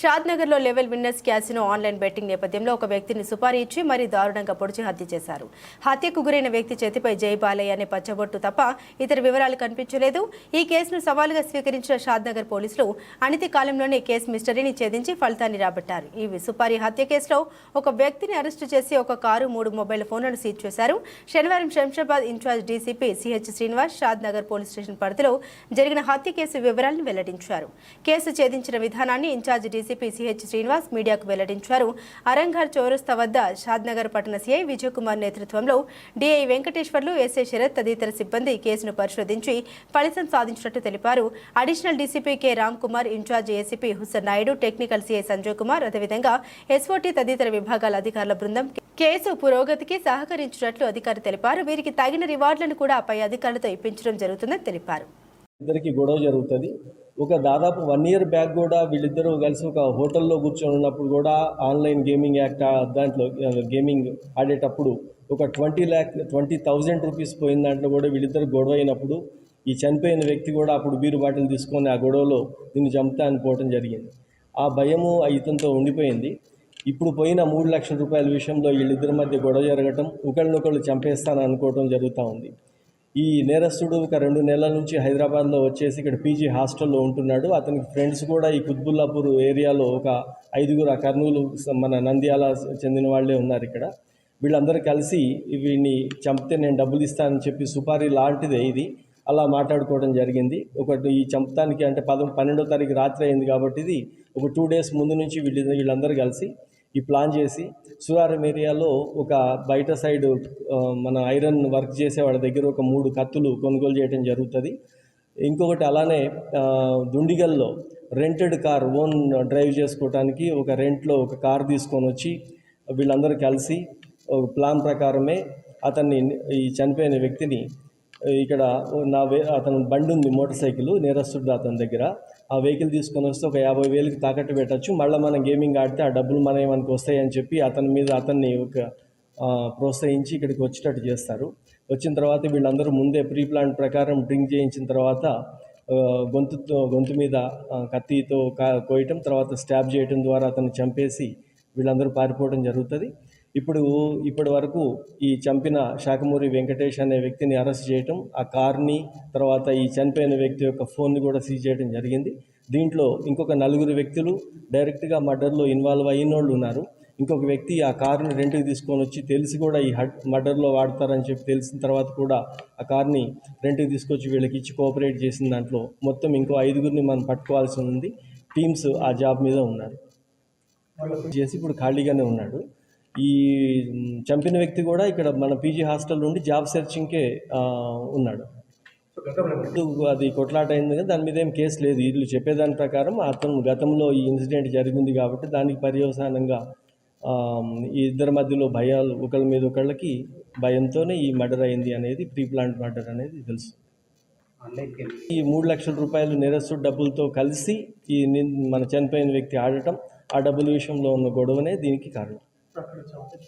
షాద్నగర్లో level winners casino online betting నేపథ్యంలో ఒక వ్యక్తిని సుపారీ ఇచ్చి మరీ దారుణంగా పొడిచి హత్య చేశారు. హత్యకు గురైన వ్యక్తి చేతిపై జై బాలయ్య అనే పచ్చబొట్టు తప్ప ఇతర వివరాలు కనిపించలేదు. ఈ కేసును సవాలుగా స్వీకరించిన షాద్నగర్ పోలీసులు అనితి కాలంలోనే కేసు మిస్టరీని ఛేదించి ఫలితాన్ని రాబట్టారు. ఈ సుపారీ హత్య కేసులో ఒక వ్యక్తిని అరెస్టు చేసి ఒక కారు మూడు మొబైల్ ఫోన్లను సీజ్ చేశారు. శనివారం Shamshabad in charge DCP CH Srinivas Shadnagar police station పరిధిలో జరిగిన హత్య కేసు వివరాలను వెల్లడించారు. కేసు ఛేదించిన విధానాన్ని ఇన్ఛార్జ్ డీసీపీ సిహెచ్ శ్రీనివాస్ మీడియాకు వెల్లడించారు. అరంఘర్ చౌరస్తా వద్ద షాద్నగర్ పట్టణ సీఐ విజయ్ కుమార్ నేతృత్వంలో డిఐ వెంకటేశ్వర్లు ఎస్ఐ శరత్ తదితర సిబ్బంది కేసును పరిశోధించి ఫలితం సాధించినట్టు తెలిపారు. Additional DCP K Ram Kumar in charge ACP Hussain Naidu technical CI Sanjay Kumar అదేవిధంగా ఎస్ఓటీ తదితర విభాగాల అధికారుల బృందం కేసు పురోగతికి సహకరించినట్లు అధికారులు తెలిపారు. వీరికి తగిన రివార్డులను కూడా పై అధికారులతో ఇప్పించడం జరుగుతుందని తెలిపారు. ఇద్దరికి గొడవ జరుగుతుంది. ఒక దాదాపు వన్ ఇయర్ బ్యాక్ కూడా వీళ్ళిద్దరూ కలిసి ఒక హోటల్లో కూర్చొని ఉన్నప్పుడు కూడా ఆన్లైన్ గేమింగ్ యాక్ట్ దాంట్లో గేమింగ్ ఆడేటప్పుడు ఒక twenty lakh twenty thousand rupees పోయిన దాంట్లో కూడా వీళ్ళిద్దరు గొడవ అయినప్పుడు ఈ చనిపోయిన వ్యక్తి కూడా అప్పుడు బీరు బాటిల్ తీసుకొని ఆ గొడవలో దీన్ని చంపుతా అనుకోవటం జరిగింది. ఆ భయము ఆ ఇతనితో ఉండిపోయింది. ఇప్పుడు పోయిన మూడు లక్షల రూపాయల విషయంలో వీళ్ళిద్దరి మధ్య గొడవ జరగటం ఒకళ్ళనొకళ్ళు చంపేస్తాను అనుకోవటం జరుగుతూ ఉంది. ఈ నేరస్తుడు ఒక రెండు నెలల నుంచి హైదరాబాద్లో వచ్చేసి ఇక్కడ పీజీ హాస్టల్లో ఉంటున్నాడు. అతనికి ఫ్రెండ్స్ కూడా ఈ కుత్బుల్లాపూర్ ఏరియాలో ఒక ఐదుగురు ఆ కర్నూలు మన నంద్యాల చెందిన వాళ్ళే ఉన్నారు ఇక్కడ. వీళ్ళందరూ కలిసి వీడిని చంపితే నేను డబ్బులు ఇస్తానని చెప్పి సుపారీ లాంటిదే ఇది. అలా మాట్లాడుకోవడం జరిగింది. ఒకటి ఈ చంపటానికి అంటే పద పన్నెండో తారీఖు రాత్రి అయింది కాబట్టి ఇది ఒక టూ డేస్ ముందు నుంచి వీళ్ళు వీళ్ళందరూ కలిసి ఈ ప్లాన్ చేసి సురారం ఏరియాలో ఒక బయట సైడ్ మన ఐరన్ వర్క్ చేసే వాళ్ళ దగ్గర ఒక మూడు కత్తులు కొనుగోలు చేయడం జరుగుతుంది. ఇంకొకటి అలానే దుండిగల్లో రెంటెడ్ కార్ ఓన్ డ్రైవ్ చేసుకోవడానికి ఒక రెంట్లో ఒక కార్ తీసుకొని వచ్చి వీళ్ళందరూ కలిసి ఒక ప్లాన్ ప్రకారమే అతన్ని ఈ చనిపోయిన వ్యక్తిని ఇక్కడ నా వే అతను బండి ఉంది మోటార్ సైకిల్ నేరస్తుడు అతని దగ్గర. ఆ వెహికల్ తీసుకొని వస్తే ఒక యాభై వేలకి తాకట్టు పెట్టచ్చు. మళ్ళీ మనం గేమింగ్ ఆడితే ఆ డబ్బులు మన మనకు వస్తాయని చెప్పి అతని మీద అతన్ని ఒక ప్రోత్సహించి ఇక్కడికి వచ్చేటట్టు చేస్తారు. వచ్చిన తర్వాత వీళ్ళందరూ ముందే ప్రీ ప్లాన్ ప్రకారం డ్రింక్ చేయించిన తర్వాత గొంతుతో గొంతు మీద కత్తితో కా కోయటం తర్వాత స్టాబ్ చేయటం ద్వారా అతన్ని చంపేసి వీళ్ళందరూ పారిపోవడం జరుగుతుంది. ఇప్పుడు ఇప్పటి వరకు ఈ చంపిన శాఖమూరి వెంకటేష్ అనే వ్యక్తిని అరెస్ట్ చేయటం ఆ కార్ని తర్వాత ఈ చనిపోయిన వ్యక్తి యొక్క ఫోన్ని కూడా సీజ్ చేయడం జరిగింది. దీంట్లో ఇంకొక నలుగురు వ్యక్తులు డైరెక్ట్గా మర్డర్లో ఇన్వాల్వ్ అయిన వాళ్ళు ఉన్నారు. ఇంకొక వ్యక్తి ఆ కారుని రెంట్కి తీసుకొని వచ్చి తెలిసి కూడా ఈ హడ్ మర్డర్లో వాడతారని చెప్పి తెలిసిన తర్వాత కూడా ఆ కార్ని రెంట్కి తీసుకొచ్చి వీళ్ళకి ఇచ్చి కోఆపరేట్ చేసిన దాంట్లో మొత్తం ఇంకో ఐదుగురిని మనం పట్టుకోవాల్సి ఉంది. టీమ్స్ ఆ జాబ్ మీద ఉన్నారు. చేసి ఇప్పుడు ఖాళీగానే ఉన్నాడు. ఈ చంపిన వ్యక్తి కూడా ఇక్కడ మన పీజీ హాస్టల్ నుండి జాబ్ సెర్చింగ్కే ఉన్నాడు. అది కొట్లాట అయింది కదా దాని మీద ఏం కేసు లేదు. వీళ్ళు చెప్పేదాని ప్రకారం అతను గతంలో ఈ ఇన్సిడెంట్ జరిగింది కాబట్టి దానికి పర్యవసానంగా ఈ ఇద్దరి మధ్యలో భయాలు ఒకళ్ళ మీద ఒకళ్ళకి భయంతోనే ఈ మర్డర్ అయింది అనేది ప్రీ ప్లాంట్ మర్డర్ అనేది తెలుసు. ఈ మూడు లక్షల రూపాయలు నేరస్తు డబ్బులతో కలిసి ఈ మన చనిపోయిన వ్యక్తి ఆడటం ఆ డబ్బుల విషయంలో ఉన్న గొడవనే దీనికి కారణం. structure itself.